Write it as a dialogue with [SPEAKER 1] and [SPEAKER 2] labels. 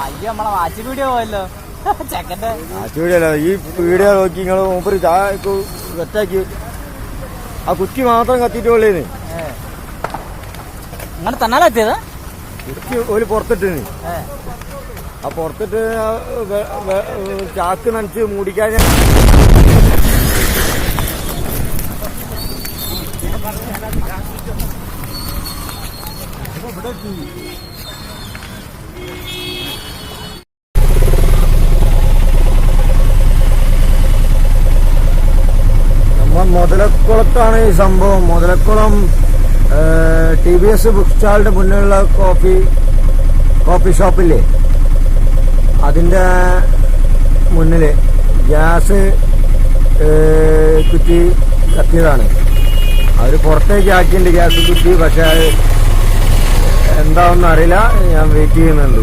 [SPEAKER 1] അയ്യോ നമ്മളെ watch video പോയല്ലോ. ചെക്കന്റെ
[SPEAKER 2] അല്ല ഈ വീഡിയോ നോക്കി നിങ്ങൾ മൂപ്പര് സെറ്റാക്കി. ആ കുറ്റി മാത്രം കത്തിയിട്ടുള്ളേന്ന്
[SPEAKER 1] അങ്ങനെ തന്നാലെത്തിയത്
[SPEAKER 2] കുറ്റി ഒരു പുറത്തിട്ടിന്. ആ പുറത്തിട്ട് ചാക്ക് നനച്ച് മൂടിക്കാൻ നമ്മ മുതലക്കുളത്താണ് ഈ സംഭവം. Muthalakulam T V S book സ്റ്റാളിന്റെ മുന്നിലുള്ള കോഫി കോഫി ഷോപ്പില്ലേ? അതിന്റെ മുന്നിൽ ഗ്യാസ് കുറ്റി കത്തിയതാണ്. അവർ പുറത്തേക്ക് ആക്കിയിട്ടുണ്ട് ഗ്യാസ് കുറ്റി പക്ഷെ അത് എന്താണെന്ന് അറിയില്ല ഞാൻ വെയിറ്റ് ചെയ്യുന്നുണ്ട്.